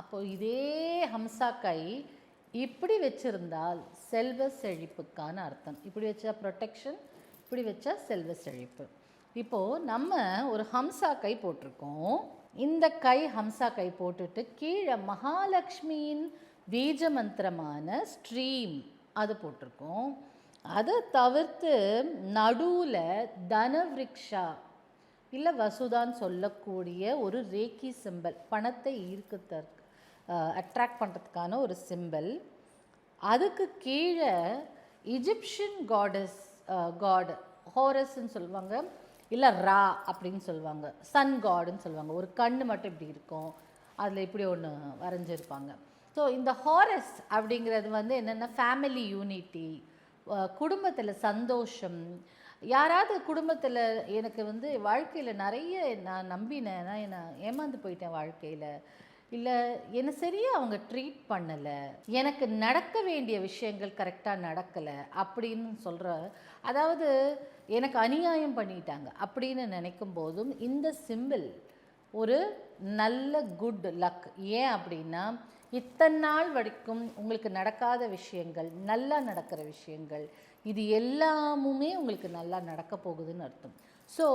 அப்போ இதே ஹம்சா கை இப்படி வச்சிருந்தால் செல்வ செழிப்புக்கான அர்த்தம். இப்படி வச்சா ப்ரொடெக்ஷன் இப்படி வச்சா செல்வ செழிப்பு. இப்போது நம்ம ஒரு ஹம்சா கை போட்டிருக்கோம். இந்த கை ஹம்சா கை போட்டுட்டு கீழே மகாலட்சுமியின் பீஜ மந்திரமான ஸ்ட்ரீம் அது போட்டிருக்கோம். அதை தவிர்த்து நடுவில் தனவ்ரிக்ஷா இல்லை வசுதான்னு சொல்லக்கூடிய ஒரு ரேக்கி சிம்பல் பணத்தை ஈர்க்கத்தற்கு அட்ராக்ட் பண்ணுறதுக்கான ஒரு சிம்பல் அதுக்கு கீழே இஜிப்ஷியன் காடஸ் காடு ஹோரஸ்ன்னு சொல்லுவாங்க. இல்லை ரா அப்படின்னு சொல்லுவாங்க. சன் காடுன்னு சொல்லுவாங்க. ஒரு கண் மட்டும் இப்படி இருக்கும். அதில் இப்படி ஒன்று வரைஞ்சிருப்பாங்க. ஸோ இந்த ஹாரஸ் அப்படிங்கிறது வந்து என்னென்னா ஃபேமிலி யூனிட்டி குடும்பத்தில் சந்தோஷம். யாராவது குடும்பத்தில் எனக்கு வந்து வாழ்க்கையில் நிறைய நான் நம்பினேன் நான் என்ன ஏமாந்து போயிட்டேன் வாழ்க்கையில். இல்லை என்னை சரியாக அவங்க ட்ரீட் பண்ணலை. எனக்கு நடக்க வேண்டிய விஷயங்கள் கரெக்டாக நடக்கலை அப்படின்னு சொல்கிற அதாவது எனக்கு அநியாயம் பண்ணிட்டாங்க அப்படின்னு நினைக்கும் போதும் இந்த சிம்பிள் ஒரு நல்ல குட் லக் ஏன் அப்படின்னா இத்தனை நாள் வரைக்கும் உங்களுக்கு நடக்காத விஷயங்கள் நல்லா நடக்கிற விஷயங்கள் இது எல்லாமுமே உங்களுக்கு நல்லா நடக்க போகுதுன்னு அர்த்தம். ஸோ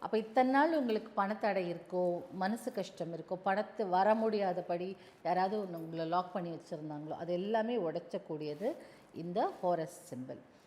அப்போ இத்தனை நாள் உங்களுக்கு பணத்தடை இருக்கோ மனசு கஷ்டம் இருக்கோ பணத்து வர முடியாதபடி யாராவது ஒன்று உங்களை லாக் பண்ணி வச்சுருந்தாங்களோ அது எல்லாமே உடைச்சக்கூடியது இந்த ஹோரஸ் சிம்பிள்